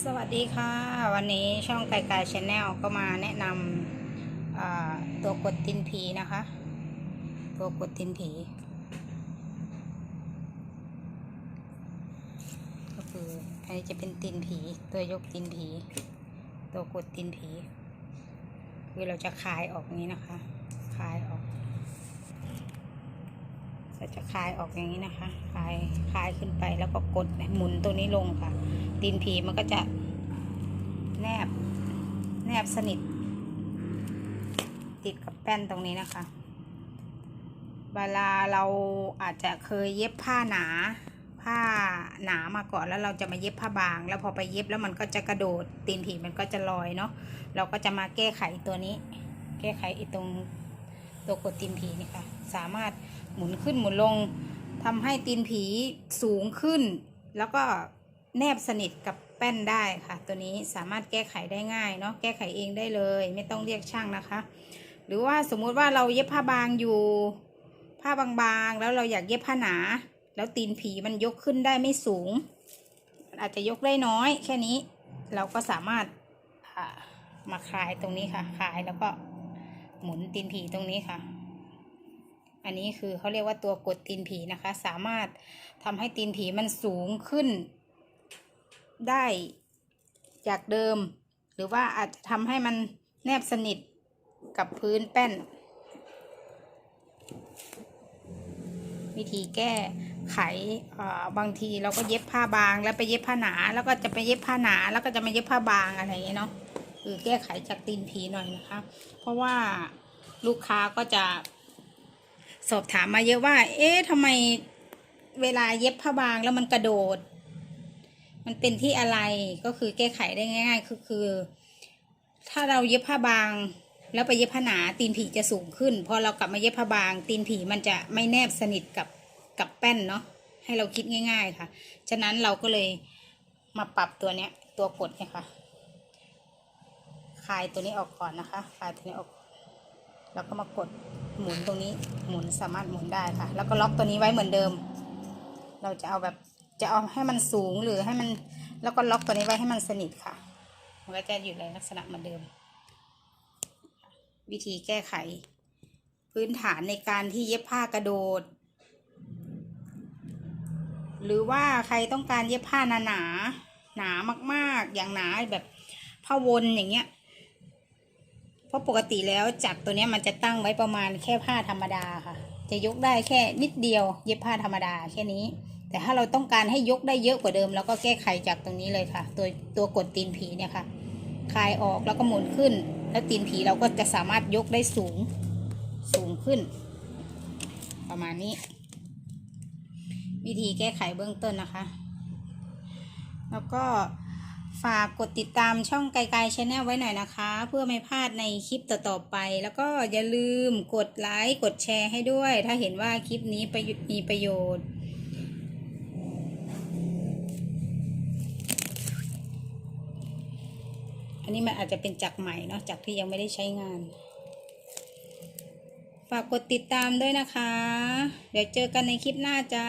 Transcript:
สวัสดีค่ะ วันนี้ช่องไก่ไก่ชาแนลก็มาแนะนำตัวกดตินผีนะคะ ตัวกดตินผี ก็คืออันนี้จะเป็นตินผี ตัวยกตินผี ตัวกดตินผี คือเราจะคลายออกนี้นะคะคลายออกเราจะคลายออกอย่างนี้นะคะคลายคลายขึ้นไปแล้วก็กดหมุนตัวนี้ลงค่ะ ตีนผีมันก็จะแนบ แนบสนิท ติดกับแป้นตรงนี้นะคะ เวลาเราอาจจะเคยเย็บผ้าหนา ผ้าหนามาก่อนแล้วเราจะมาเย็บผ้าบาง แล้วพอไปเย็บแล้วมันก็จะกระโดด ตีนผีมันก็จะลอยเนาะ เราก็จะมาแก้ไขตัวนี้ แก้ไขไอ้ตรงตัวกดตีนผีนี่ค่ะ สามารถหมุนขึ้นหมุนลงทำให้ตีนผีสูงขึ้น แล้วก็ แนบสนิทกับแป้นได้ค่ะ ตัวนี้สามารถแก้ไขได้ง่ายเนาะแก้ไขเองได้เลย ไม่ต้องเรียกช่างนะคะ หรือว่าสมมุติว่าเราเย็บผ้าบางอยู่ ผ้าบางๆ แล้วเราอยากเย็บผ้าหนา แล้วตีนผีมันยกขึ้นได้ไม่สูง อาจจะยกได้น้อย แค่นี้เราก็สามารถมาคลายตรงนี้ค่ะคลายแล้วก็หมุนตีนผีตรงนี้ค่ะ อันนี้คือเขาเรียกว่าตัวกดตีนผีนะคะ สามารถทำให้ตีนผีมันสูงขึ้น ได้จากเดิม หรือว่าอาจจะทำให้มันแนบสนิทกับพื้นแป้น วิธีแก้ไขบางทีเราก็เย็บผ้าบางแล้วไปเย็บผ้าหนา แล้วก็จะไปเย็บผ้าหนา แล้วก็จะมาเย็บผ้าบางอะไรอย่างเงี้ยเนาะคือแก้ไขจากตีนผีหน่อยนะคะ เพราะว่าลูกค้าก็จะ สอบถามมาเยอะว่า เอ๊ะทำไมเวลาเย็บผ้าบางแล้วมันกระโดด มันเป็นที่อะไรก็คือแก้ไขได้ง่าย ๆ คือคือ ถ้าเราเย็บผ้าบาง แล้วไปเย็บผ้าหนาตีนผีจะสูงขึ้นพอเรากลับมาเย็บผ้าบาง ตีนผีมันจะไม่แนบสนิทกับกับแป้นเนาะให้เราคิดง่าย ๆค่ะ ฉะนั้นเราก็เลยมาปรับตัวเนี้ยตัวกดเนี่ยค่ะคลายตัวนี้ออกก่อนนะคะคลายตัวนี้ออกแล้วก็มากดหมุนตรงนี้หมุนสามารถหมุนได้ค่ะ แล้วก็ล็อกตัวนี้ไว้เหมือนเดิม เราจะเอาแบบ จะเอาให้มันสูงหรือให้มันแล้วก็ล็อกตัวนี้ไว้ให้มันสนิทค่ะ มันก็จะอยู่ในลักษณะเหมือนเดิม วิธีแก้ไข พื้นฐานในการที่เย็บผ้ากระโดด หรือว่าใครต้องการเย็บผ้าหนาหนาหนามากๆ อย่างหนาแบบผ้าวนอย่างเงี้ย เพราะปกติแล้วจักรตัวเนี้ยมันจะตั้งไว้ประมาณแค่ผ้าธรรมดาค่ะ จะยกได้แค่นิดเดียว เย็บผ้าธรรมดาแค่นี้ แต่ถ้าเราต้องการให้ยกได้เยอะกว่าเดิมเราก็แก้ไขจากตรงนี้เลยค่ะ ตัวตัวกดตีนผีเนี่ยค่ะคลายออกแล้วก็หมุนขึ้น แล้วตีนผีเราก็จะสามารถยกได้สูงสูงขึ้น ประมาณนี้ วิธีแก้ไขเบื้องต้นนะคะ แล้วก็ฝากกดติดตามช่องไกลๆชาแนลไว้หน่อยนะคะ เพื่อไม่พลาดในคลิปต่อๆไป แล้วก็อย่าลืมกดไลค์กดแชร์ให้ด้วย ถ้าเห็นว่าคลิปนี้ประมีประโยชน์ อันนี้มันอาจจะเป็นจักรใหม่เนาะจักรที่ยังไม่ได้ใช้งาน ฝากกดติดตามด้วยนะคะ เดี๋ยวเจอกันในคลิปหน้าจ้า